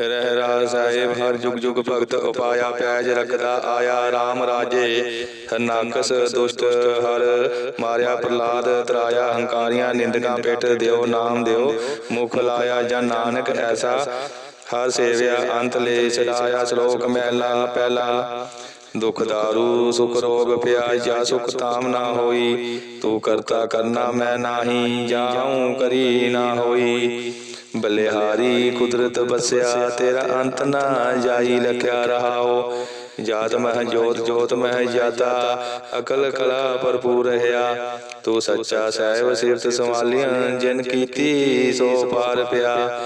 ਰਹਿ ਰਾਜ ਸਾਹਿਬ, ਹਰ ਜੁਗ ਜੁਗ ਭਗਤ ਉਪਾਇਆ ਪੈਜ ਰਖਦਾ ਆਇਆ RAM ਰਾਜੇ। ਹਰਨਾਕਸ ਦੁਸ਼ਟ ਹਰ ਮਾਰਿਆ ਪ੍ਰਲਾਦ ਤਰਾਇਆ ਹੰਕਾਰੀਆਂ, ਨਿੰਦਕਾਂ ਪਿੱਠ ਦਿਓ, ਨਾਮ ਦਿਓ। ਮੁਖ ਲਾਇਆ ਜਨ ਨਾਨਕ ਐਸਾ। ਹਰ ਸੇਵਿਆ ਅੰਤ ਲੈ ਛਡਾਇਆ, ਸ਼ਲੋਕ ਮਹਿਲਾ ਪਹਿਲਾ। ਦੁਖ ਦਾਰੂ ਸੁਖ ਰੋਗ ਪਿਆ ਜਾ ਸੁਖ ਤਾਮ ਨਾ ਹੋਈ। ਤੂੰ ਕਰਤਾ ਕਰਨਾ ਮੈਂ ਨਾਹੀ, ਜਾਉ ਕਰੀ ਨਾ ਹੋਈ। ਬਲਿਹਾਰੀ ਕੁਦਰਤ ਬਸਿਆ, ਤੇਰਾ ਅੰਤ ਨਾ ਜਾਈ, ਲਖਿਆ ਰਹਾਓ। ਜਾਤ ਮਹਿ ਜੋਤ ਜੋਤ ਮਹਿ ਜਾਤਾ, ਅਕਲ ਕਲਾ ਭਰਪੂਰ ਰਹਾ ਤੂੰ ਸੱਚਾ ਸਹਿਬ ਸਿਫਤ ਸੰਭਾਲੀਆਂ, ਜਿਨ ਕੀਤੀ ਸੋ ਪਾਰ ਪਿਆ।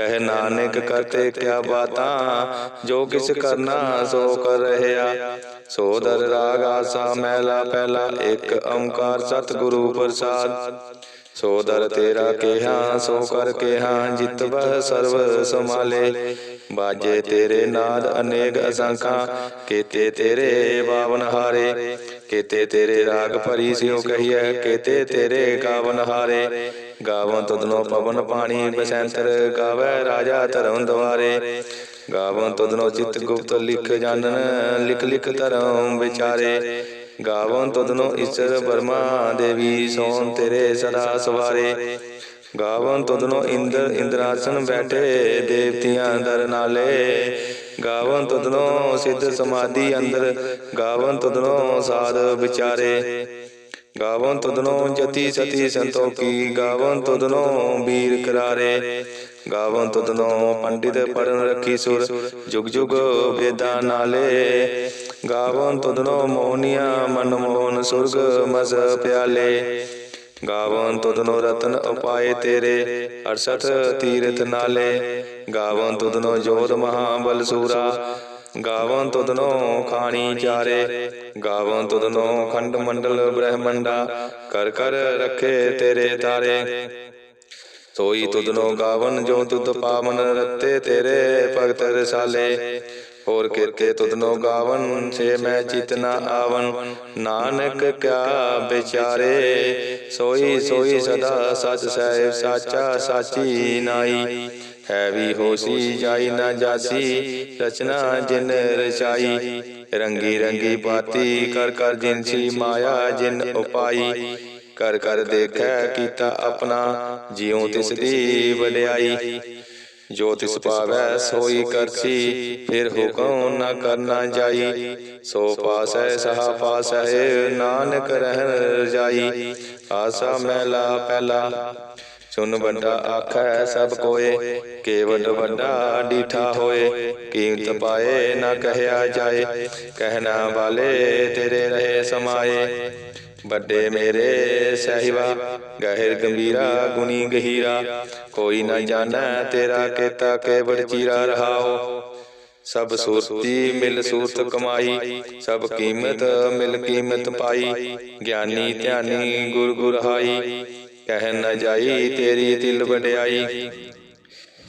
ਕਹਿ ਨਾਨਕ ਕਰਤੇ ਕਿਆ ਬਾਤਾਂ, ਜੋ ਕਿਸ ਕਰਨਾ ਸੋ ਕਰ ਰਹਿਆ ਸੋ ਦਰ ਰਾਗ ਆਸਾ, ਮਹਿਲਾ ਪਹਿਲਾ, ਇੱਕ ਓੰਕਾਰ ਸਤਿਗੁਰੂ ਪ੍ਰਸਾਦ। ਸੋ ਦਰ ਤੇਰਾ ਕਿਹਾ, ਸੋ ਕਰ ਕਿਹਾ, ਜਿਤ ਬਹ ਸਮਾਲੇ ਬਾਜੇ ਤੇਰੇ ਨਾਦ ਅਨੇਕ ਅਸੰਖਾਂ, ਕੀਤੇ ਤੇਰੇ ਬਾਵਨ ਹਾਰੇ। ਕੀਤੇ ਤੇਰੇ ਰਾਗ ਭਰੀ ਸਿਉ ਕਹੀਐ, ਕੀਤੇ ਤੇਰੇ ਗਾਵਨ ਹਾਰੇ। ਗਾਵਨ ਤੁਧਨੋ ਪਵਨ ਪਾਣੀ, ਬਸੰਤਰ ਗਾਵੇ ਰਾਜਾ ਧਰਮ ਦੁਆਰੇ। ਗਾਵਨ ਤੁਧਨੋ ਚਿਤ ਗੁਪਤ ਲਿਖ ਜਾਣਨ, ਲਿਖ ਲਿਖ ਧਰਮ ਵਿਚਾਰੇ। ਗਾਵਨ ਤੁਧਨੋ ਈਸ਼ਰ ਬਰਮਾ ਦੇਵੀ ਸੋਨ ਤੇਰੇ ਸਦਾ ਸਵਾਰੇ। ਗਾਵਨ ਤੁਧਨੋ ਇੰਦਰ ਇੰਦਰਾਸਨ ਬੈਠੇ ਦੇਵਤਿਆਂ ਦਰ ਨਾਲੇ। ਗਾਵਨ ਤੁਧਨੋ ਸਿੱਧ ਸਮਾਧੀ ਅੰਦਰ। ਗਾਵਨ ਤੁਧਨੋ ਸਾਧ ਵਿਚਾਰੇ। ਗਾਵਨ ਤੁਧਨੋ ਜਤੀ ਸਤੀ ਸੰਤੋਖੀ ਗਾਵਨ ਤੁਧਨੋ ਵੀਰ ਕਰਾਰੇ। ਗਾਵਨ ਤੁਧਨੋ ਪੰਡਿਤ ਪੜਨ ਰੱਖੀ ਸੁਰ। ਜੁਗ ਜੁਗ ਵੇਦਾਂ ਨਾਲੇ। ਗਾਵਨ ਤੁਧਨੋ ਮੋਹਨੀਆਂ, ਮਨ ਮੋਹਨ ਸੁਰਗ ਮਸ ਪਿਆਲੇ। ਗਾਵਨ ਤੁਧਨੋ ਰਤਨ ਉਪਾਏ ਤੇਰੇ ਅਰਸਤ ਤੀਰਥ ਨਾਲੇ। ਗਾਵਨ ਤੁਧਨੋ ਜੋਧ ਮਹਾਬਲ ਸੂਰਾ, ਗਾਵਨ ਤੁਧਨੋ ਖਾਣੀ ਚਾਰੇ। ਗਾਵਨ ਤੁਧਨੋ ਖੰਡ ਮੰਡਲ ਬ੍ਰਹਮੰਡਾ, ਕਰ ਕਰ ਰੱਖੇ ਤੇਰੇ ਤਾਰੇ। ਸੋਈ ਤੁਧਨੋ ਗਾਵਨ ਜੋ ਤੁਧ ਪਾਵਨ ਰਤੇ ਤੇਰੇ ਭਗਤ ਰਸਾਲੇ। ਹੋਰ ਕੀਤੇ ਤੁਧਨੋ ਗਾਵਨ ਸੇ ਮੈਂ ਚਿਤਨਾ ਆਵਨ। ਨਾਨਕ ਕਿਆ ਵਿਚਾਰੇ? ਸੋਈ ਸੋਈ ਸਦਾ ਸਚ ਸਹਿਬ ਸਾਚਾ ਸਾਚੀ ਨਾਈ। ਹੈ ਵੀ ਹੋਸੀ ਜਾਈ ਨਾ ਜਾਸੀ। ਰਚਨਾ ਜਿਨ ਰਚਾਈ। ਰੰਗੀ ਰੰਗੀ ਬਾਤੀ ਕਰ ਕਰ ਜਿਨਸੀ ਮਾਇਆ ਜਿਨ ਉਪਾਈ। ਕਰ ਕਰ ਦੇਖੈ ਕੀਤਾ ਆਪਣਾ। ਜਿਉ ਤਿਸ ਦੀ ਵਡਿਆਈ। ਜੋ ਤਿਸ ਪਾਵੈ ਸੋਈ ਕਰਸੀ ਫਿਰ ਹੁਕਮ ਨਾ ਕਰਨਾ ਜਾਈ। ਸੋ ਪਾਸੈ ਸਹਾ ਪਾਸੈ ਨਾਨਕ ਰਹਿਣ ਰਜਾਈ ਆਸਾ ਮਹਿਲਾ ਪਹਿਲਾ ਸੁਨ ਵੱਡਾ ਆਖੈ ਸਭ ਕੋਏ। ਕੇਵਡ ਵੱਡਾ ਡੀਠਾ ਹੋਏ। ਕੀਮਤ ਪਾਏ ਨਾ ਕਹਿਆ ਜਾਏ। ਕਹਿਣਾ ਵਾਲੇ ਤੇਰੇ ਰਹੇ ਸਮਾਏ। ਵੱਡੇ ਮੇਰੇ ਸਹਿਬਾ, ਗਹਿਰ ਗੰਭੀਰਾ, ਗੁਣੀ ਗਹੀਰਾ, ਕੋਈ ਨਾ ਜਾਣੈ ਤੇਰਾ ਕੀਤਾ ਕੇਵੜ ਚੀਰਾ ਰਹਾਓ। ਸਭ ਸੂਰਤੀ ਮਿਲ ਸੂਰਤ ਕਮਾਈ, ਸਭ ਕੀਮਤ ਮਿਲ ਕੀਮਤ ਪਾਈ, ਗਿਆਨੀ ਧਿਆਨੀ ਗੁਰ ਗੁਰ ਕਹਿ ਨ ਜਾਈ ਤੇਰੀ ਦਿਲ ਵਡਿਆਈ।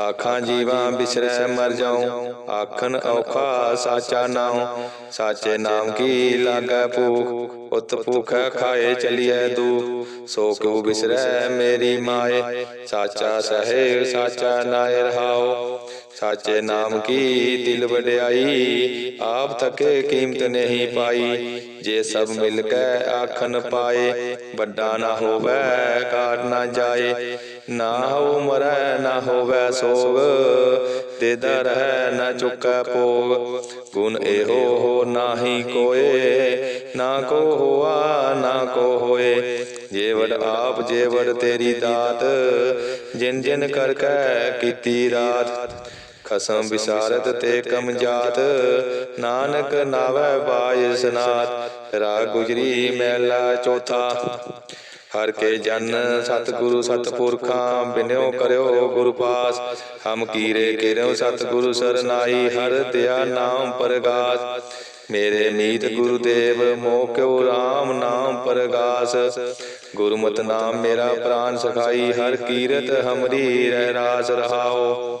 ਆਖਾਂ ਜੀਵਾਂ ਬਿਸਰੈ ਮਰ ਜਾਉ ਆਖਣ ਔਖਾ ਸਾਚਾ ਨਾਉ। ਸਾਚੇ ਨਾਮ ਕੀ ਲਾਗੈ ਭੂਖ? ਉਤ ਭੂਖ ਖਾਏ ਚਲੀਐ ਦੂ ਸੋ ਕਿਉ ਬਿਸਰੈ ਮੇਰੀ ਮਾਏ? ਸਾਚਾ ਸਹਿ ਸਾਚਾ ਨਾਇ ਰਹਾਉ ਸਾਚੇ ਨਾਮ ਕੀ ਦਿਲ ਵਡਿਆਈ? ਆਪ ਤਕੇ ਕੀਮਤ ਨਹੀਂ ਪਾਈ। ਜੇ ਸਭ ਮਿਲ ਕੇ ਆਖਣ ਪਾਏ, ਵੱਡਾ ਨਾ ਹੋਵੇ, ਕਾਰ ਨਾ ਜਾਏ। ਨਾ ਹੋ ਮਰੈ, ਨਾ ਹੋਵੇ ਸੋਗ। ਦੇਦਾ ਰਹਿ, ਨਾ ਚੁੱਕੈ ਭੋਗ। ਗੁਣ ਇਹੋ ਹੋ ਨਾਹੀ ਕੋਏ। ਨਾ ਕੋ ਹੋਆ, ਨਾ ਕੋ ਹੋਏ। ਜੇਵੜ ਆਪ, ਜੇਵੜ ਤੇਰੀ ਦਾਤ। ਜਿਨ ਜਿਨ ਕਰ ਕੈ ਕੀਤੀ ਰਾਤ। ਖਸਮ ਵਿਸਾਰਤ ਤੇ ਕਮ ਜਾਤ ਨਾਨਕ ਨਾਵੈ ਬਾਇ ਸਨਾਤ। ਰਾਗ ਗੁਜਰੀ ਮਹਿਲਾ ਚੌਥਾ। ਹਰ ਕੇ ਜਨ ਸਤਿਗੁਰੂ ਸਤਿਪੁਰਖਾਂ ਬਿਨਿਓ ਕਰਿਓ ਗੁਰੂ ਪਾਸ। ਹਮ ਕੀਰੇ ਕਿਰਿਓ ਸਤਿਗੁਰੂ ਸਰਨਾਈ, ਹਰ ਦਿਆ ਨਾਮ ਪ੍ਰਗਾਸ। ਮੇਰੇ ਮੀਤ ਗੁਰੂਦੇਵ ਮੋਹ ਕਿਉ RAM ਨਾਮ ਪ੍ਰਗਾਸ। ਗੁਰਮਤਿ ਨਾਮ ਮੇਰਾ ਪ੍ਰਾਨ ਸਖਾਈ, ਹਰ ਕੀਰਤ ਹਮਰੀ ਰਹਿ ਰਾਸ ਰਹਾਓ।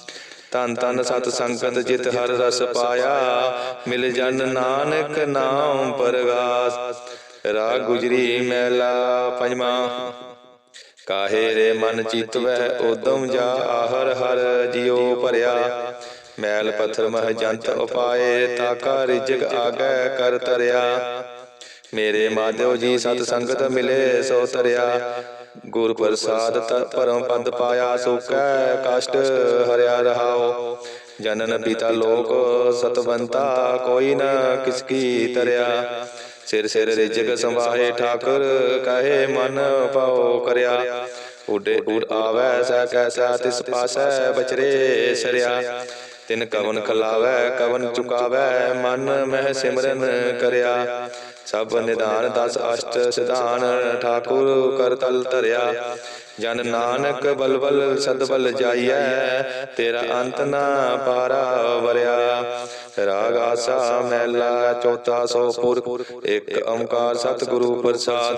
ਤਨ ਤਨ ਸਤ ਸੰਗਤ ਜਿਤ ਹਰ ਰਸ ਪਾਇਆ। ਮਿਲ ਜਨ ਨਾਨਕ ਨਾਮ ਪਰਗਾਸ। ਰਾਗ ਗੁਜਰੀ ਮੈਲਾ ਪੰਜਵਾਂ। ਕਾਹੇ ਰੇ ਮਨ ਚਿਤਵੈ ਉਦਮ ਜਾ ਆਹਰ ਹਰ ਜਿਉ ਭਰਿਆ। ਮੈਲ ਪੱਥਰ ਮਹ ਜੰਤ ਉਪਾਏ ਤਾਕਾ ਰਿਜਗ ਆਗੈ ਕਰ ਤਰਿਆ। ਮੇਰੇ ਮਾਧਿਓ ਜੀ ਸਤ ਸੰਗਤ ਮਿਲੇ ਸੋ ਤਰਿਆ। ਗੁਰ ਪ੍ਰਸਾਦ ਪਰਮ ਪਦ ਪਾਇਆ ਸੁਕੈ ਕਸ਼ਟ ਹਰਿਆ ਰਹਾਓ ਜਨਨ ਪਿਤਾ ਲੋਕ ਸਤਵੰਤਾ ਕੋਈ ਨ ਕਿਸ ਕੀ ਤਰਿਆ। ਸਿਰ ਸਿਰ ਰਿਜਗ ਸੰਵਾਹੇ ਠਾਕੁਰ ਕਹੇ ਮਨ ਪਾਉ ਕਰਿਆ। ਉਡੇ ਉਡ ਆਵੈ ਸੈ ਕੈਸਾ ਤਿਸ ਪਾਸੈ ਬਚਰੇ ਸਰਿਆ। ਤਿਨ ਕਵਨ ਖਲਾਵੈ ਕਵਨ ਚੁਕਾਵੈ, ਮਨ ਮਹਿ ਸਿਮਰਨ ਕਰਿਆ। ਸਭ ਨਿਦਾਨ ਦਸ ਅਸ਼ਟ ਸਿਧਾਨ, ਠਾਕੁਰ ਕਰ ਤਲ ਧਰਿਆ। ਜਨ ਨਾਨਕ ਬਲਬਲ ਸਦਬਲ ਜਾਈਐ, ਤੇਰਾ ਅੰਤ ਨਾ ਪਾਰਾ ਵਰਿਆ। ਰਾਗ ਆਸਾ ਮਹਿਲਾ ਚੌਥਾ ਸੋ ਪੁਰਖ, ਇੱਕ ਓੰਕਾਰ ਸਤਿਗੁਰੂ ਪ੍ਰਸਾਦ।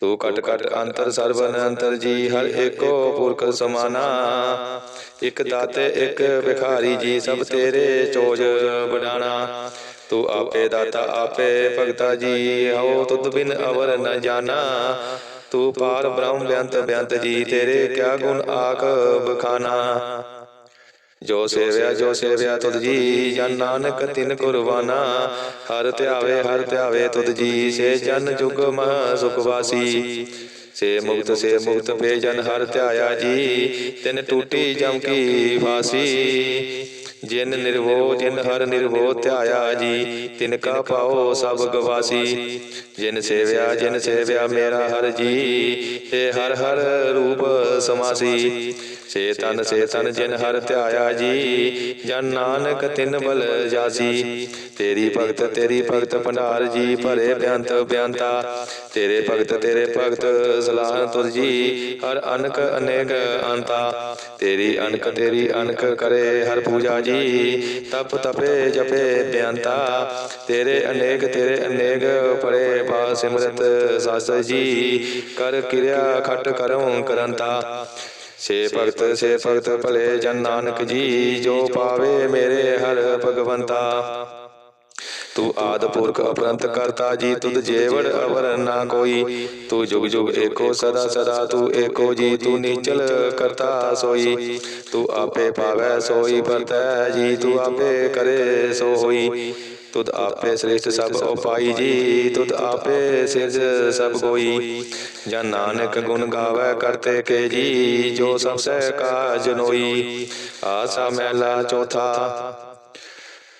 ਤੂੰ ਕਟ ਕਟ ਅੰਤਰ ਸਰਬਨ ਅੰਤਰ ਜੀ ਹਰ ਏਕੋ ਪੁਰਖ ਸਮਾਨਾ। ਇਕ ਦਾਤੇ ਇਕ ਭਿਖਾਰੀ ਜੀ ਸਭ ਤੇਰੇ ਚੋਜ ਬਡਾਣਾ ਤੂੰ ਆਪੇ ਦਾਤਾ ਆਪੇ ਭਗਤਾ ਜੀ। ਹਉ ਤੁਧ ਬਿਨ ਅਵਰ ਨ ਜਾਣਾ। ਤੂੰ ਪਾਰ ਬ੍ਰਹਮ ਬਿਆੰਤ ਬਿਆੰਤ ਜੀ ਤੇਰੇ ਕਿਆ ਗੁਣ ਆਖ ਬਖਾਨਾ ਜੋ ਸੇਵਿਆ ਜੋ ਸੇਵਿਆ ਤੁਧ ਜੀ ਜਨ ਨਾਨਕ ਤਿਨ ਕੁਰਬਾਨਾ। ਹਰ ਧਿਆਵੇ ਹਰ ਧਿਆਵੇ ਤੁਧ ਜੀ ਸੇ ਜਨ ਜੁਗ ਮਹ ਸੁਖ ਵਾਸੀ। ਸੇ ਮੁਕਤ ਸੇ ਮੁਕਤ ਪੇ ਜਨ ਹਰ ਧਿਆਇਆ ਜੀ। ਤਿਨ ਟੂਟੀ ਜਮ ਕੀ ਫਾਸੀ ਜਿਨ ਨਿਰਵੋ ਜਿਨ ਹਰ ਨਿਰਵੋ ਧਿਆਇਆ ਜੀ। ਤਿਨ ਕਾ ਪਾਓ ਸਭ ਗਵਾਸੀ। ਜਿਨ ਸੇਵਿਆ ਜਿਨ ਸੇਵਿਆ ਮੇਰਾ ਹਰ ਜੀ। ਏ ਹਰ ਹਰ ਰੂਪ ਸਮਾਸੀ। ਸੇ ਤਨ ਸੇ ਤਨ ਜਿਨ ਹਰ ਧਿਆਇਆ ਜੀ, ਜਨ ਨਾਨਕ ਤਿਨ ਬਲ ਜਾਸੀ। ਤੇਰੀ ਭਗਤ ਤੇਰੀ ਭਗਤ ਭੰਡਾਰ ਜੀ, ਭਰੇ ਬਿਆੰਤ ਬਿਆੰਤਾ। ਤੇਰੇ ਭਗਤ ਤੇਰੇ ਭਗਤ ਸਲਾਹ ਤੁਧ ਜੀ, ਹਰ ਅਨਕ ਅਨੇਕ ਅੰਤਾ। ਤੇਰੀ ਅਨਕ ਤੇਰੀ ਅਨਕ ਕਰੇ ਹਰ ਪੂਜਾ ਜੀ, ਤਪ ਤਪੇ ਜਪੇ ਬਿਆੰਤਾ। ਤੇਰੇ ਅਨੇਕ ਤੇਰੇ ਅਨੇਕ ਪਰੇ ਪਾ ਸਿਮਰਤ ਸਸ ਜੀ, ਕਰ ਕਿਰਿਆ ਖਟ ਕਰਉ ਕਰੰਤਾ। ਸੇ ਭਗਤ ਸੇ ਭਗਤ ਭਲੇ ਜਨ ਨਾਨਕ ਜੀ ਜੋ ਪਾਵੇ ਮੇਰੇ ਹਰ ਭਗਵੰਤਾ। ਤੂੰ ਆਦ ਪੁਰਖ ਅਪਰੰਤ ਕਰਤਾ, ਜੀ ਤੁਧ ਜੇਵੜ ਅਵਰ ਨਾ ਕੋਈ। ਤੂੰ ਜੁਗ ਜੁਗ ਏਕੋ, ਸਦਾ ਸਦਾ ਤੂੰ ਏਕੋ, ਜੀ ਤੂੰ ਨੀਚਲ ਕਰਤਾ ਸੋਈ। ਤੂੰ ਆਪੇ ਪਾਵੈ ਸੋਈ, ਵਰਤੈ, ਜੀ ਤੂੰ ਆਪੇ ਕਰੇ ਸੋ ਹੋਈ ਤੁਧ ਆਪੇ ਸ੍ਰੇਸ਼ਟ ਸਭ ਉਪਾਈ, ਜੀ ਤੁਧ ਆਪੇ ਸਿਰਜ ਸਭ ਕੋਈ ਜਨ ਨਾਨਕ ਗੁਣ ਗਾਵੇ ਕਰਤੇ ਕੇ, ਜੀ ਜੋ ਸਭ ਸਹਿ ਕਾਜ ਨੋਈ। ਆਸਾ ਮਹਿਲਾ ਚੌਥਾ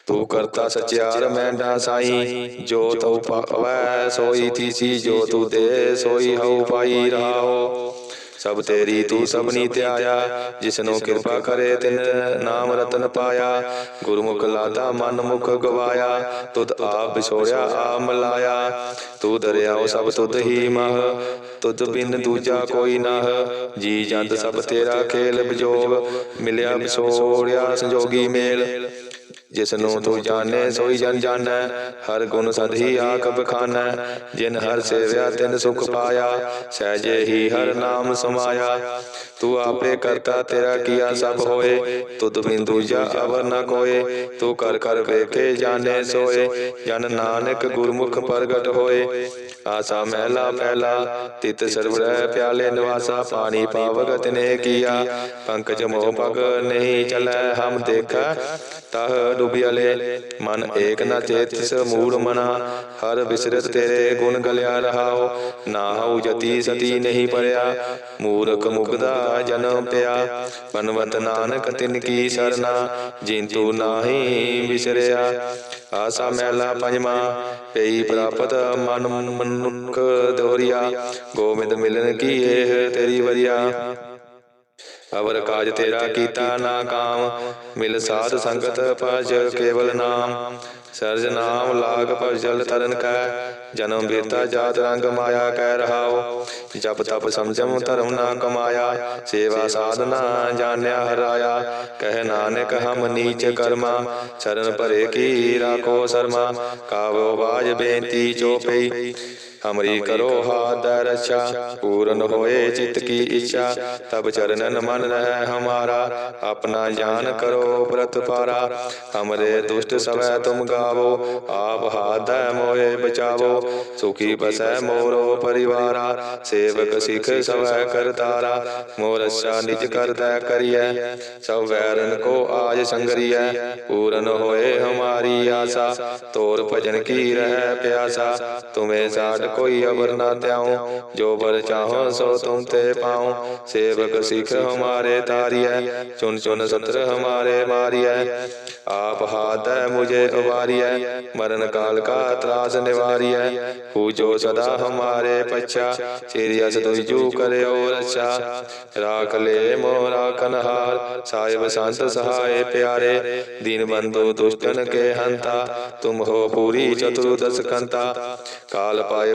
ਤੂੰ ਕਰਤਾ ਸਚਿਆਰ ਮੈਂ ਸਾਈ। ਜੋ ਤਉ ਪਾਵੈ, ਸੋਈ ਥੀਸੀ ਜੋ ਤੂੰ ਦੇ, ਸੋਈ ਹਉ ਪਾਈ ਰਹਾਓ। ਸਭ ਤੇਰੀ ਤੂੰ ਸਭਨੀ ਧਿਆਇਆ। ਜਿਸਨੂੰ ਕਿਰਪਾ ਕਰੇ, ਤਿਨ ਨਾਮ ਰਤਨ ਪਾਇਆ। ਗੁਰਮੁਖ ਲਾਦਾ ਮਨ ਮੁਖ ਗਵਾਇਆ। ਤੁਧ ਆਪ ਵਿਛੋੜਿਆ ਆ ਮਲਾਇਆ। ਤੂੰ ਦਰਿਆਓ ਸਭ ਤੁਧ ਹੀ ਮਹ। ਤੁਧ ਬਿਨ ਦੂਜਾ ਕੋਈ ਨਾਹ। ਜੀ ਜੰਤ ਸਭ ਤੇਰਾ ਖੇਲ ਵਿਜੋਗ ਮਿਲਿਆ, ਵਿਛੋੜਿਆ, ਸੰਜੋਗੀ ਮੇਲ। ਜਿਸ ਨੂੰ ਤੂੰ ਜਾਣੇ ਸੋਈ ਜਨ ਜਾਣੈ। ਹਰ ਗੁਣ ਸਦ ਹੀ ਆਖ ਬਖਾਨੈ ਜਿਨ ਹਰ ਸੇਵਿਆ ਤਿਨ ਸੁਖ ਪਾਇਆ। ਸਹਿਜੇ ਹੀ ਹਰ ਨਾਮ ਸਮਾਇਆ। ਤੂੰ ਆਪੇ ਕਰਤਾ ਤੇਰਾ ਕੀਆ ਸਭ ਹੋਏ। ਤੁਧ ਬਿਨ ਦੂਜਾ ਅਵਰ ਨ ਕੋਏ। ਤੂੰ ਕਰ ਕਰ ਵੇਖੇ ਜਾਣੇ ਸੋਏ। ਜਨ ਨਾਨਕ ਗੁਰਮੁਖ ਪ੍ਰਗਟ ਹੋਏ। ਆਸਾ ਮਹਿਲਾ ਪਹਿਲਾ ਤਿਤ ਸਰਵਰੈ ਪਿਆਲੇ ਨਿਵਾਸਾ। ਪਾਣੀ ਪਾਵਕ ਤਿਨੇ ਕੀਆ। ਪੰਕਜ ਮੋਹ ਪਗ ਨਹੀਂ ਚਲੈ ਹਮ ਦੇਖਾ। ਤਹ ਡੁਬਿਆਲੇ ਮਨ ਏਕ ਨ ਚੇਤਿਸ ਮੂੜ ਮਨਾ, ਹਰ ਬਿਸਰਤ ਤੇਰੇ ਗੁਣ ਗਲਿਆ ਰਹਾਓ ਨਾਹਉ ਜਤੀ ਸਤੀ ਨਹੀਂ ਪਰਿਆ, ਮੂਰਖ ਮੁਗਦਾ ਜਨਮ ਪਿਆ, ਬਨਵੰਤ ਨਾਨਕ ਤਿਨ ਕੀ ਸਰਨਾ ਜਿੰਤੂ ਨਾਹੀ ਵਿਸਰਿਆ ਆਸਾ ਮੈਲਾ ਪੰਜਵਾ, ਪਈ ਪ੍ਰਾਪਤ ਮਨ ਮਨੁਖ ਦੋਰੀਆ, ਗੋਬਿੰਦ ਮਿਲਨ ਕੀ ਇਹ ਤੇਰੀ ਵਰਿਆ। ਅਵਰ ਕਾਜ ਤੇਰਾ ਕੀਤਾ ਨਾ ਕਾਮ, ਮਿਲ ਸਾਧ ਸੰਗਤ ਭਜ ਕੇਵਲ ਨਾਮ। ਸਰਜ ਨਾਮ ਲਾਗ ਭਜਲ ਤਰਨ ਕੈ, ਜਨਮ ਬੇਤਾ ਜਾਤ ਰੰਗ ਮਾਇਆ ਕਹਿ ਰਹਾਓ ਜਪ ਤਪ ਸਮਝਮ ਧਰਮ ਨਾ ਕਮਾਇਆ, ਸੇਵਾ ਸਾਧਨਾ ਜਾਣਿਆ ਹਰਾਇਆ। ਕਹਿ ਨਾਨਕ ਹਮ ਨੀਚ ਕਰਮਾ, ਚਰਨ ਭਰੇ ਕੀ ਰਾਖੋ ਸਰਮਾ। ਕਾਵੋ ਬਾਜ ਬੇਨਤੀ ਚੋਪਈ ਹਮਰੀ ਕਰੋ ਹਾਥ ਰਛਾ ਪੂਰਨ ਹੋਏ ਚਿਤ ਕੀ ਇੱਛਾ ਤਬ ਚਰਨਨ ਮਨ ਰਹਿ ਹਮਾਰਾ ਆਪਣਾ ਜਾਨ ਕਰੋ ਬ੍ਰਤ ਪਾਰਾ ਹਮਰੇ ਦੁਸ਼ਟ ਸਵੈ ਤੁਮ ਗਾਵੋ ਆਪ ਹਾਥ ਮੋਏ ਬਚਾਵੋ ਸੁਖੀ ਬਸੈ ਮੋਰੋ ਪਰਿਵਾਰਾ ਸੇਵਕ ਸਿਖ ਸਵੈ ਕਰਤਾਰਾ ਮੋਰ ਅੱਛਾ ਨਿਜ ਕਰਦਾ ਕਰੀਐ ਸਭ ਵੈਰਨ ਕੋ ਆਜ ਸੰਗਰੀਐ ਪੂਰਨ ਹੋਏ ਹਮਾਰੀ ਆਸਾ ਤੋਰ ਭਜਨ ਕੀ ਰਹਿ ਪਿਆਸਾ ਤੁਮੇ ਸਾਡ ਕੋਈ ਅਵਰ ਨਾ ਤਿਆਉ ਜੋ ਬਰ ਚਾਹੋ ਸੋ ਤੁਮ ਤੇ ਪਾਉ ਸੇਵਕ ਸਿਖ ਹਮਾਰੇ ਤਾਰੀਐ ਚੁਨ ਚੁਨ ਸਤਰ ਹਮਾਰੇ ਮਾਰੀਐ ਆਪ ਹਾਥ ਹੈ ਮੁਝੇ ਉਬਾਰੀਐ ਮਰਨ ਕਾਲ ਕਾ ਤਰਾਸ ਨਿਵਾਰੀਐ ਪੂਜੋ ਸਦਾ ਹਮਾਰੇ ਪਛਾ ਸ੍ਰੀ ਅਸ ਤੁਜੂ ਕਰਿਓ ਰਛਾ ਰਾਖ ਲੈ ਮੋ ਰਾਖਨ ਹਾਰ ਸਾਹਿਬ ਸੰਤ ਸਹਾਏ ਪਿਆਰੇ ਦੀਨ ਬੰਦੋ ਦੁਸ਼ਟਨ ਕੇ ਹੰਤਾ ਤੁਮ ਹੋ ਪੂਰੀ ਚਤੁਰਦਸ ਕੰਤਾ ਕਾਲ ਪਾਏ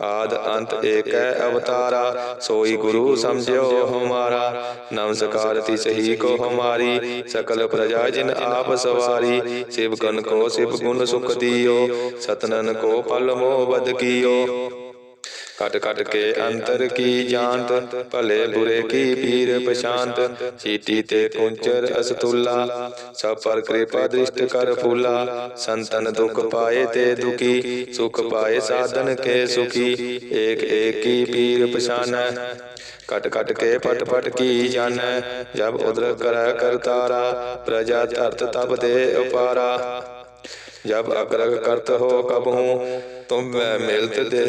ਆਦ ਅੰਤ ਏਕੈ ਅਵਤਾਰਾ, ਸੋਈ ਗੁਰੂ ਸਮਝਿਓ ਹਮਾਰਾ, ਨਮਸਕਾਰ ਤਿਸ ਹੀ ਕੋ ਹਮਾਰੀ, ਸਕਲ ਪ੍ਰਜਾ ਜਿਨ ਆਪ ਸਵਾਰੀ, ਸਿਵ ਕਨ ਕੋ ਸਿਵ ਗੁਣ ਸੁਖ ਦਿਓ, ਸਤਨਨ ਕੋ ਪਲ ਮੋਹ ਬਦ ਕੀਓ। कट कट के अंतर की जानत भले बुरे की पीर पशांत चीटी ते कुंचर असतुल्ला सब पर कृपा दृष्ट कर फूला संतन दुख पाए ते दुखी सुख पाए साधन के सुखी एक एक की पीर पशान कट कट के पट पट की जान जब उद्र कर करतारा प्रजा धरत तब दे उपारा। जब अग्रग करत हो कब हूँ तुम मैं मिलत दे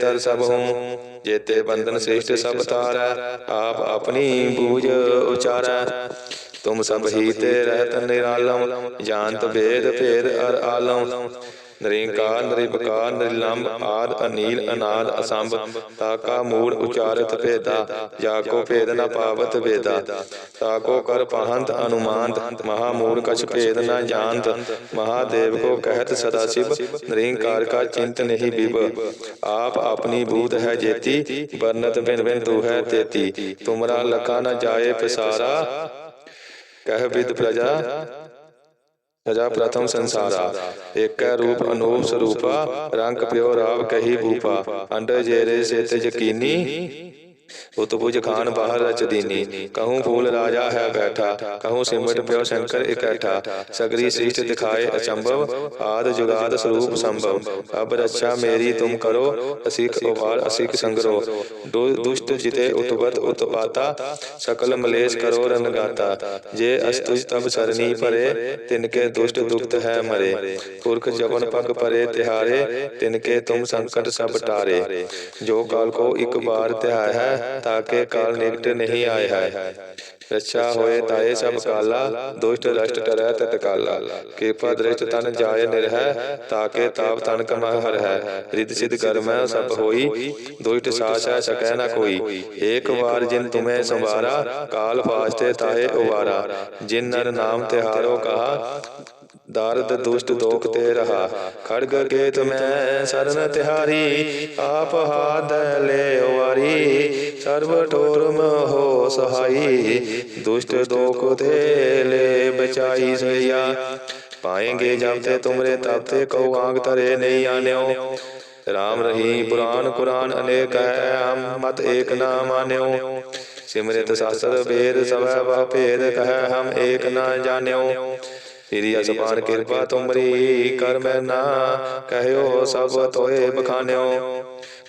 तर सब हूँ जेते बंधन श्रेष्ठ सब तारा आप अपनी बूझ उचारा तुम सब ही ते रहत निरालम जानत भेद भेद अर आलम ਨਿਰੰਕਾਰ ਨਿਰਭਕਾਰ ਨਿਰਲੰਭ ਆਦ, ਅਨੀਲ, ਅਨਾਦ, ਅਸੰਭ, ਤਾਕਾ ਮੂੜ ਉਚਾਰਤ, ਭੇਦਾ ਜਾ ਕੋ ਭੇਦ ਨ ਪਾਵਤ, ਵੇਦਾ। ਤਾਕੋ, ਕਰ, ਪਹੰਤ ਅਨੁਮਾਨਤ ਮਹਾ ਮੂੜ ਕਛ ਭੇਦ ਨ ਜਾਣਤ ਮਹਾਦੇਵ ਕੋ ਕਹਿਤ, ਸਦਾ शिव ਨਿਰੰਕਾਰ ਕਾ ਚਿੰਤ ਨਹੀਂ ਬਿਬ। ਆਪ ਆਪਣੀ ਬੂਤ ਹੈ ਜੇਤੀ ਬਰਨਤ ਬਿਨ ਬਿਨ ਤੂ ਹੈ ਤੇਤੀ। ਤੁਮਰਾ ਲਖਾ ਨ ਜਾਏ ਪਿਸਾਰਾ, ਕਹਿ ਵਿਦ ਪ੍ਰਜਾ ਸਜਾ ਪ੍ਰਥਮ ਸੰਸਾਰਾ। ਏਕੈ ਰੂਪ ਅਨੂਪ ਸਰੂਪਾ, ਰੰਗ ਪਿਓ ਰਾਵ ਕਹੀ ਭੂਪਾ। ਅੰਡ ਜੇਰੇ ਸੇਤ ਯਕੀਨੀ। ਉਤਪੁਜ ਖਾਨ ਬਾਹਰ ਰਚ ਦੀਨੀ, ਕਹੂੰ ਫੂਲ ਰਾਜਾ ਹੈ ਬੈਠਾ, ਕਹੂੰ ਸਿਮਟ ਪਿਓ ਸ਼ੰਕਰ ਇਕੱਠਾ, ਸਗਰੀ ਸ੍ਰਿਸ਼ਟ ਦਿਖਾਏ ਅਚੰਭਵ, ਆਦ ਜੁਗਾਦ ਸਰੂਪ ਸੰਭਵ, ਅਬ ਰੱਛਾ ਮੇਰੀ ਤੁਮ ਕਰੋ ਅਸਿਕ ਉਵਾਰ ਅਸਿਕ ਸੰਗਰੋ ਦੁਸ਼ਟ ਜਿਤੇ ਉਤਪਤ ਉਤਪਾਤਾ ਸਕਲ ਮਲੇਸ਼ ਕਰੋ ਰਨਗਾਤਾ ਜੇ ਅਸਤੁਜ ਤਬ ਸਰਨੀ ਤਿਨ ਕੇ ਦੁਸ਼ਟ ਦੁਖਤ ਹੈ ਮਰੇ, ਪੁਰਖ ਜਵਨ ਪਗ ਪਰੇ ਤਿਹਾਰੇ ਤਿਨਕੇ ਤੁਮ ਸੰਕਟ ਸਭ ਟਾਰੇ, ਜੋ ਕਾਲ ਕੋ ਇੱਕ ਬਾਰ ਧਿਆਇ ਹੈ ਹੈ ਤਾਕੇ ਕਾਲ ਨਿਕਟ ਨਹੀਂ ਆਏ ਹੈ ਰੱਛਾ ਹੋਏ ਤਾਏ ਸਭ ਕਾਲਾ, ਦੁਸ਼ਟ ਰਸ਼ਟ ਟਰੈ ਤਤ ਕਾਲਾ। ਕਿਰਪਾ ਦ੍ਰਿਸ਼ਟ ਤਨ ਜਾਏ ਨਿਰਹਿ ਤਾਕੇ ਤਾਪ ਤਨ ਕਮਹ ਹਰ ਹੈ ਰਿਦ ਸਿਧ ਕਰਮੈ ਸਭ ਹੋਈ, ਦੁਸ਼ਟ ਸਾਸੈ ਸਕੈ ਨ ਕੋਈ। ਏਕ ਵਾਰ ਜਿਨ ਤੁਮੈ ਸੰਵਾਰਾ, ਕਾਲ ਫਾਸਤੇ ਤਾਹੇ ਉਵਾਰਾ। ਜਿਨ ਨਰ ਨਾਮ ਤਿਹਾਰੋ ਕਹਾ ਦਾਰਦ ਦੁਸ਼ਟ ਦੋਖ ਤੇ ਰਹਾ ਖੜਗ ਕੇ ਤੁਮੈ ਸਰਨ ਤਿਹਾਰੀ ਆਪ ਹਾਦ ਲੈ ਵਾਰੀ ਸਰਬ ਠੋਰ ਮਹੋ ਸਹਾਈ ਦੁਸ਼ਟ ਦੋਖ ਤੇ ਲੈ ਬਚਾਈ ਸਈਆ ਪਾਏਂਗੇ ਜਬ ਤੇ ਤੁਮਰੇ ਤਬ ਤੇ ਕਉ ਆਂਗ ਤਰੇ ਨਹੀਂ ਆਨਿਓ ਰਾਮ ਰਹੀ ਪੁਰਾਨ ਕੁਰਾਨ ਅਨੇਕ ਹੈ ਹਮ ਮਤ ਏਕ ਨਾ ਮਾਨਿਓ ਸਿਮਰਿਤ ਸਾਸਰ ਵੇਦ ਸਵੈ ਵਾ ਭੇਦ ਕਹੈ ਹਮ ਏਕ ਨਾ ਜਾਣਿਓ ਤੇਰੀ ਅਸਮਾਨ ਕਿਰਪਾ ਤੁਮਰੀ ਕਰ ਮੈਂ ਨਾ ਕਹਿਓ ਸਭ ਤੋਏ ਬਖਾਨਿਓ।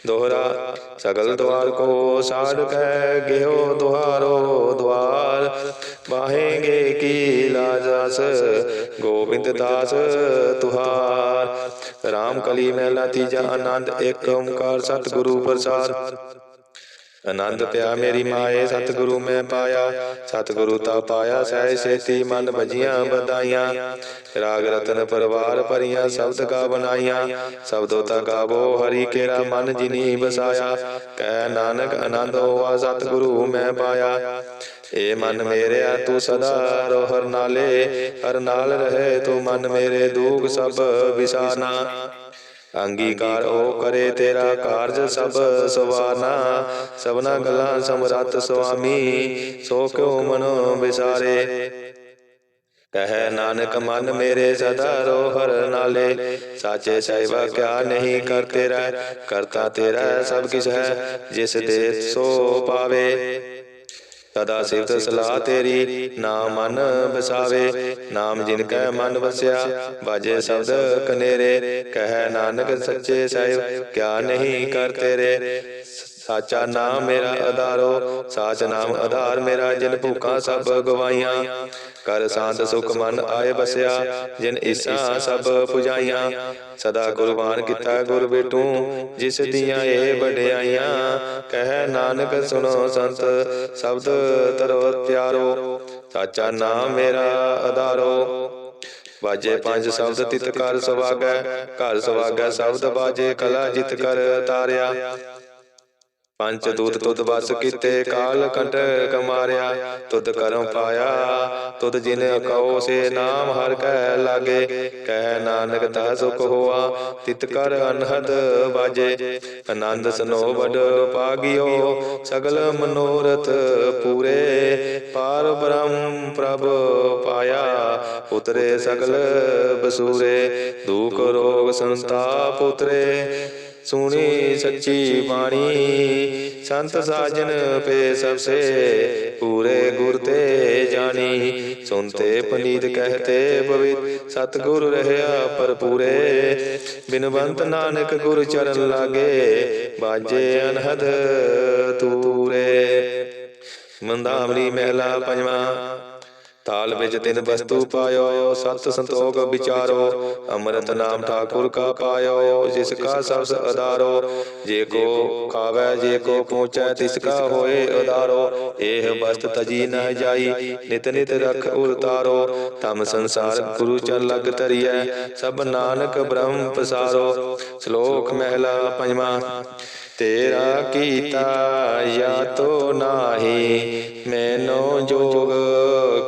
ਦੋਹਰਾ ਸਗਲ ਦਵਾਰ ਕੋ ਸਾੜ ਕਹਿ ਗਿਓ ਦੁਹਾਰੋ ਦਵਾਰ ਬਾਹੇਗੇ ਕੀ ਲਾਜਸ ਗੋਬਿੰਦ ਦਾਸ ਤੁਹਾਰ। ਰਾਮ ਕਲੀ ਮਹਿਲਾ ਤੀਜਾ ਆਨੰਦ ਇੱਕ ਓੰਕਾਰ ਸਤਿਗੁਰੂ ਪ੍ਰਸਾਦ। ਆਨੰਦ ਪਿਆ ਮੇਰੀ ਮਾਏ, ਸਤਿਗੁਰੂ ਮੈਂ ਪਾਇਆ, ਸਤਿਗੁਰੂ ਤਾ ਪਾਇਆ ਸਹਿ ਸੇਤੀ ਮਨ ਭਜੀਆਂ ਬਦਾਈਆਂ ਰਾਗ ਰਤਨ ਪਰਵਾਰ ਭਰੀਆਂ, ਸ਼ਬਦ ਕਾ ਬਣਾਈਆਂ। ਸ਼ਬਦੋ ਤਾ ਗਾਵੋ, ਹਰੀ ਕੇਰਾ ਮਨ ਜਿਨੀ ਬਸਾਇਆ ਕਹਿ ਨਾਨਕ ਆਨੰਦ ਹੋਆ, ਸਤਿਗੁਰੂ ਮੈਂ ਪਾਇਆ। ਏ ਮਨ ਮੇਰਿਆ, ਤੂੰ ਸਦਾ ਰੋਹਰ ਨਾਲੇ। ਹਰ ਨਾਲ ਰਹੇ ਤੂੰ ਮਨ ਮੇਰੇ, ਦੂਖ ਸਭ ਵਿਸਾਰਨਾ ਅੰਗੀਕਾਰ ਉਹ ਕਰੇ ਤੇਰਾ ਕਾਰਜ ਸਭ ਸਵਾਰਨਾ ਸਭਨਾ ਗੱਲਾਂ ਸਮਰੱਥ ਸੁਆਮੀ। ਸੋ ਕਿਉ ਮਨੋ ਵਿਸਾਰੇ? ਕਹੈ ਨਾਨਕ, ਮਨ ਮੇਰੇ ਸਦਾ ਰੋਹਰ ਨਾਲੇ। ਸਾਚੇ ਸਹਿਬਾ ਕਿਆ ਨਹੀਂ ਕਰ ਤੇਰਾ ਕਰਤਾ ਤੇਰਾ ਸਭ ਕਿਛ ਹੈ, ਜਿਸ ਦੇ ਸੋ ਪਾਵੇ। ਸਦਾ ਸਿਫਤ ਸਲਾਹ ਤੇਰੀ ਨਾਮ ਮਨ ਬਸਾਵੇ ਨਾਮ ਜਿਨ ਕੈ ਮਨ ਵਸਿਆ ਬਾਜੇ ਸ਼ਬਦ ਕਨੇਰੇ। ਕਹਿ ਨਾਨਕ ਸੱਚੇ ਸਾਹਿਬ, ਕਿਆ ਨਹੀਂ ਕਰ ਤੇਰੇ। ਸਾਚਾ ਨਾਮ ਮੇਰਾ ਆਧਾਰੋ ਸਾਚ ਨਾਮ ਆਧਾਰ ਮੇਰਾ, ਜਿਨ ਭੂਖਾਂ ਸਭ ਗਵਾਈਆਂ ਕਰ ਸਾਂਤ ਸੁਖ ਮਨ ਆਏ ਬਸਿਆ ਜਿਨ ਇਸਾ ਸਭ ਪੁਜਾਈਆਂ। ਸਦਾ ਕੁਰਬਾਨ ਕੀਤਾ ਗੁਰ ਬੇਟੂ, ਜਿਸ ਦੀਆਂ ਇਹ ਵਡਿਆਈਆਂ। ਕਹਿ ਨਾਨਕ ਸੁਣੋ ਸੰਤ, ਸ਼ਬਦ ਤਰੋ ਤਿਆਰੋ। ਸਾਚਾ ਨਾਮ ਮੇਰਾ ਆਧਾਰੋ ਬਾਜੇ ਪੰਜ ਸ਼ਬਦ ਤਿਤ ਕਰ ਸਵਾਗੈ ਘਰ ਸਵਾਗੈ ਸ਼ਬਦ ਬਾਜੇ ਕਲਾ ਜਿਤ ਕਰ ਤਾਰਿਆ। ਪੰਜ ਦੂਤ ਤੁਧ ਵਸ ਕੀਤੇ, ਕਾਲ ਕੰਟ ਕਮਾਰਿਆ, ਤੁਧ ਕਰਮ ਪਾਇਆ। ਤੁਧ ਜਿਨ ਕਉ ਸੇ ਨਾਮ ਹਰ ਕੈ ਲਾਗੇ। ਕਹਿ ਨਾਨਕ ਤਾ ਸੁਖ ਹੋਆ, ਤਿਤ ਕਰ ਅਨਹਦ ਬਾਜੇ। ਆਨੰਦ ਸਨੋ ਵਡ ਪਾਗਿਓ, ਸਗਲ ਮਨੋਰਥ ਪੂਰੇ। ਪਾਰ ਬ੍ਰਹਮ ਪ੍ਰਭ ਪਾਇਆ, ਉਤਰੇ ਸਗਲ ਬਸੂਰੇ। ਦੁਖ ਰੋਗ ਸੰਤਾਪ ਉਤਰੇ ਸੁਣੀ ਸੱਚੀ ਬਾਣੀ। ਸੰਤ ਸਾਜਨ ਪੇ ਸਭ ਸੇ ਪੂਰੇ ਗੁਰ ਤੇ ਜਾਣੀ। ਸੁਨਤੇ ਪਨੀਤ ਕਹਤੇ ਪਵਿੱਤ ਸਤਗੁਰ ਰਹਿਆ ਪਰਪੂਰੇ ਬਿਨਵੰਤ ਨਾਨਕ ਗੁਰ ਚਰਨ ਲਾਗੇ, ਬਾਜੇ ਅਨਹਦ ਤੂਰੇ। ਮੰਦਾਵਲੀ ਮਹਿਲਾ ਪੰਜਵਾਂ ਤਾਲ ਵਿੱਚ ਤਿੰਨ ਵਸਤੂ ਪਾਇਓ, ਸਤ ਸੰਤੋਖ ਵਿਚਾਰੋ, ਅੰਮ੍ਰਿਤ ਨਾਮ ਠਾਕੁਰ ਕਾ ਪਾਇਓ, ਜਿਸ ਕਾ ਸਬਸ ਅਧਾਰੋ, ਜੇ ਕੋ ਖਾਵੇ, ਜੇ ਕੋ ਪਹੁੰਚੈ ਤਿਸ ਕਾ ਹੋਏ ਉਦਾਰੋ। ਇਹ ਵਸਤ ਤਜੀ ਨ ਜਾਈ, ਨਿਤ ਨਿਤ ਰਖ ਉਤਾਰੋ। ਤਮ ਸੰਸਾਰ ਗੁਰੂ ਚਰਨ ਲਗ ਤਰੀਐ ਸਭ ਨਾਨਕ ਬ੍ਰਹਮ ਪਸਾਰੋ। ਸ਼ਲੋਕ ਮਹਿਲਾ ਪੰਜਵਾਂ, ਤੇਰਾ ਕੀਤਾ ਯਾ ਤੋ ਨਾਹੀ, ਮੈਨੋ ਜੋਗ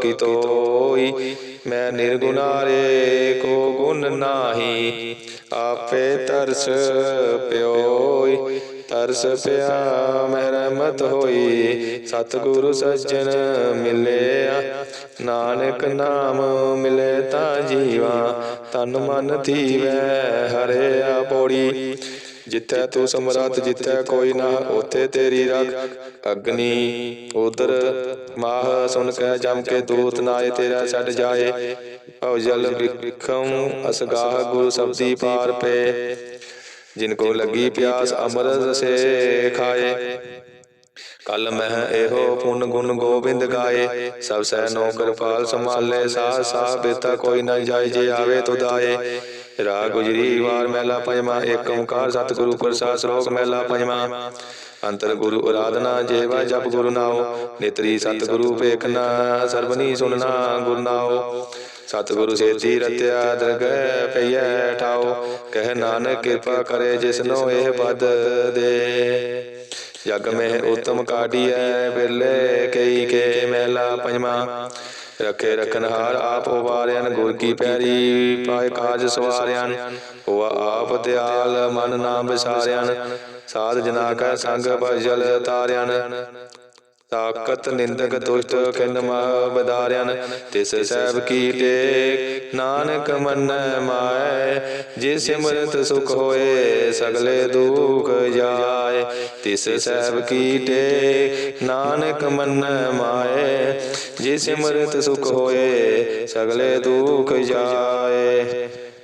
ਕਿਤੋਈ ਮੈਂ ਨਿਰਗੁਨਾਰੇ ਕੋ ਗੁਣ ਨਾਹੀ। ਆਪੇ ਤਰਸ ਪਿਓਈ, ਤਰਸ ਪਿਆ ਮੈਂ ਰਹਿਮਤ ਹੋਈ। ਸਤਿਗੁਰੂ ਸੱਜਣ ਮਿਲਿਆ, ਨਾਨਕ ਨਾਮ ਮਿਲੇ ਤਾਂ ਜੀਵਾ। ਤਨ ਮਨ ਥੀਵੈ ਹਰਿਆ ਪੌੜੀ। ਜਿੱਥੈ ਤੂੰ ਸਮਰੱਥ ਜਿੱਥੈ ਕੋਈ ਨਾ, ਉਥੇ ਤੇਰੀ ਰੱਖ। ਅਗਨੀ ਉਦਰ ਮਾਹ ਸੁਨ ਕੇ ਜਮ ਕੇ ਦੂਤ ਨਾਏ, ਤੇਰਾ ਛੱਡ ਜਾਏ। ਭਉ ਜਲ ਵਿਖਮ ਅਸਗਾਹ ਗੁਰੂ ਸਬਦੀ ਪਾਰ ਪੇ ਜਿਨ ਕੋ ਲੱਗੀ ਪਿਆਸ, ਅਮਰਤ ਸੇ ਖਾਏ ਕਲ ਮਹਿ ਇਹੋ ਪੁਨ ਗੁਣ ਗੋਬਿੰਦ ਗਾਏ। ਸਭ ਸਹਿ ਨੋ ਕਿਰਪਾਲ ਸੰਭਾਲੇ, ਸਾਹ ਸਾਹ ਬੇਤਾ ਕੋਈ ਨਾ ਜਾਏ, ਜੇ ਆਵੇ ਤੁਦਾਏ ਰਾਗ ਗੁਜਰੀ ਵਾਰ ਮਹਿਲਾ ਪੰਜਵਾਂ ਏਕ ਓੰਕਾਰ ਸਤਿਗੁਰੂ ਪ੍ਰਸਾਦ ਸ਼ਲੋਕ ਮਹਿਲਾ ਪੰਜਵਾਂ। ਅੰਤਰ ਗੁਰੂ ਅਰਾਧਨਾ ਜੇਵਾ ਜਪ ਗੁਰੂ ਨਾਉ। ਨੇਤਰੀ ਸਤ ਗੁਰੂ ਵੇਖਣਾ ਸਰਬਨੀ ਸੁਨਣਾ ਗੁਰ ਨਾਉ। ਸਤਿਗੁਰੂ ਸੇਤੀ ਰਤਿਆ ਦਰਗਹਿ ਪਈਐ ਠਾਉ। ਕਹਿ ਨਾਨਕ ਕਿਰਪਾ ਕਰੇ ਜਿਸਨੋ ਇਹ ਬਦ ਦੇ। ਜਗ ਮਹਿ ਉਤਮ ਕਾਢੀਐ ਬਿਰਲੇ ਕਈ ਕੇ ਮਹਿਲਾ ਪੰਜਵਾ। ਰਖੇ ਰਖਨਹਾਰ ਆਪ ਉਵਾਰਿਆਨ ਗੁਰ ਕੀ ਪੈਰੀ ਪਾਏ ਕਾਜ ਸਵਾਰਿਆਨ ਹੋਆ ਆਪ ਦਿਆਲ ਮਨ ਨਾਮ ਵਿਸਾਰਿਆਨ ਸਾਧ ਜਨਾ ਕਾ ਸੰਗ ਭਜਲ ਤਾਰਿਆਨ ਤਾਕਤ ਨਿੰਦਕ ਦੁਸ਼ਟ ਕਿਨ ਮਹ ਬਦਾਰਿਆਨ ਤਿਸ ਸਹਿਬ ਕੀ ਟੇਕ, ਨਾਨਕ ਮਨ ਮਾਏ ਜੇ ਸਿਮਰਤ ਸੁਖ ਹੋਏ, ਸਗਲੇ ਦੁਖ ਜਾਏ। ਤਿਸ ਸਹਿਬ ਕੀ ਟੇਕ, ਨਾਨਕ ਮਨ ਮਾਏ ਜੇ ਸਿਮਰਤ ਸੁਖ ਹੋਏ, ਸਗਲੇ ਦੁਖ ਜਾਏ।